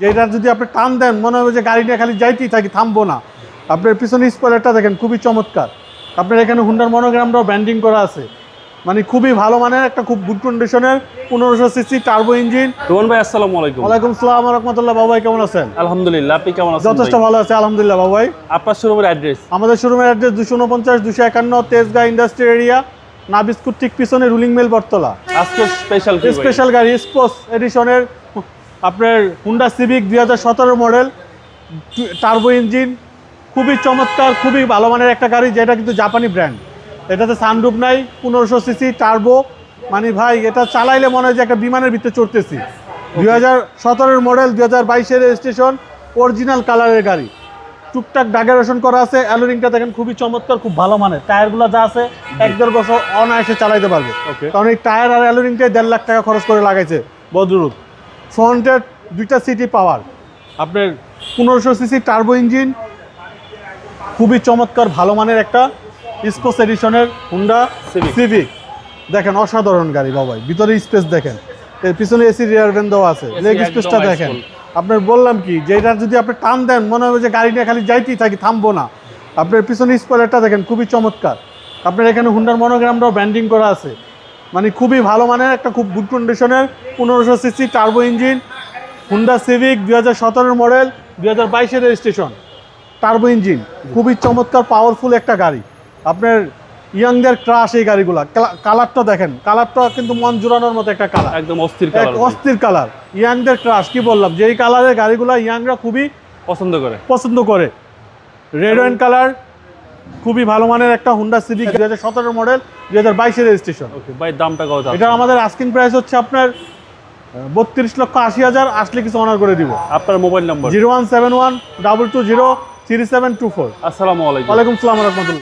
যেটা যদি আপনি টান দেন মনে হবে যে গাড়ি নিয়ে খালি যাইতেই থাকি থামবো না। আপনার পিছনে স্পয়লারটা দেখেন খুবই চমৎকার। আপনার এখানে হুন্ডার মনোগ্রামটাও ব্যান্ডিং করা আছে। মানে খুবই ভালো মানের একটা খুব গুড কন্ডিশনের পনেরোশো সিসি টার্বো ইঞ্জিন রোহন ভাই আসসালামু আলাইকুম। ওয়ালাইকুম সালাম রহমতুল্লাহ। বাবাই কেমন আছেন? আলহামদুলিল্লাহ আপনি কেমন আছেন যথেষ্ট ভালো আছে আলহামদুলিল্লাহ। বাবাই আপনার শোরুমের অ্যাড্রেস আমাদের শোরুমের অ্যাড্রেস দুশো উনপঞ্চাশ দুশো একান্ন তেজগাঁ ইন্ডাস্ট্রি এরিয়া না বিস্কুট ঠিক পিছনে রুলিং মেল বটতলা। আজকে স্পেশাল স্পেশাল গাড়ি স্পোর্টস এডিশনের আপনার হুন্ডা সিভিক দুই হাজার সতেরো মডেল টার্বো ইঞ্জিন খুবই চমৎকার খুবই ভালো মানের একটা গাড়ি যেটা কিন্তু জাপানি ব্র্যান্ড এটাতে সানরুপ নাই পনেরোশো সিসি টার্বো মানে ভাই এটা চালাইলে মনে হয় যে একটা বিমানের ভিতরে চড়তেছি। দুই হাজার সতেরোর মডেল দুই হাজার বাইশের রেজিস্ট্রেশন অরিজিনাল কালারের গাড়ি। টুকটাক ডাগারেশন করা আছে অ্যালোরিংটা দেখেন খুবই চমৎকার খুব ভালো মানের। টায়ারগুলো যা আছে এক দেড় বছর অনায়াসে চালাইতে পারবে। ওকে কারণ এই টায়ার আর অ্যালোরিংটাই দেড় লাখ টাকা খরচ করে লাগাইছে বদরুপ ফ্রন্টের দুইটা সিটি পাওয়ার। আপনার পনেরোশো সিসি টার্বো ইঞ্জিন খুবই চমৎকার ভালো মানের একটা স্পোর্টস এডিশনের হুন্ডা। সিভিক দেখেন অসাধারণ গাড়ি বাবাই ভিতরে স্পেস দেখেন। এর পিছনে এসি রিয়ার ভ্যান দেওয়া আছে লেগ স্পেসটা দেখেন। আপনার বললাম কি যে এটা যদি আপনি টান দেন মনে হবে যে গাড়ি নিয়ে খালি যাইতেই থাকি থামবো না। আপনার পিছনে স্পয়লারটা দেখেন খুবই চমৎকার। আপনার এখানে হুন্ডার মনোগ্রামটাও ব্যান্ডিং করা আছে। মানে খুবই ভালো মানের একটা খুব গুড কন্ডিশনের পনেরোশো CC turbo engine Honda Civic দুই হাজার সতেরোর মডেল দুই হাজার বাইশের রেজিস্ট্রেশন টার্বো ইঞ্জিন খুবই চমৎকার পাওয়ারফুল একটা গাড়ি। আপনার ইয়াংদের ক্রাশ এই গাড়িগুলো। কালারটা দেখেন কালারটা কিন্তু মন জোড়ানোর মতো একটা কালার একদম অস্থির অস্থির কালার ইয়াংদের ক্রাশ কি বললাম? যে এই কালারের গাড়িগুলো ইয়াংরা খুবই পছন্দ করে। পছন্দ করে। রেড ওয়াইন কালার খুবই ভালো মানের একটা হুন্ডা সিভিক দুই হাজার সতেরো মডেল দুই হাজার বাইশের রেজিস্ট্রেশন ওকে ভাই দামটা কত এটা আমাদের আস্কিং প্রাইস হচ্ছে আপনার বত্রিশ লক্ষ আশি হাজার আসলে কিছু অনার করে দিব। আপনার mobile number zero one seven one double two zero three seven two four. আসসালামু আলাইকুম। ওয়ালাইকুম সালাম রহমতুল্লাহ।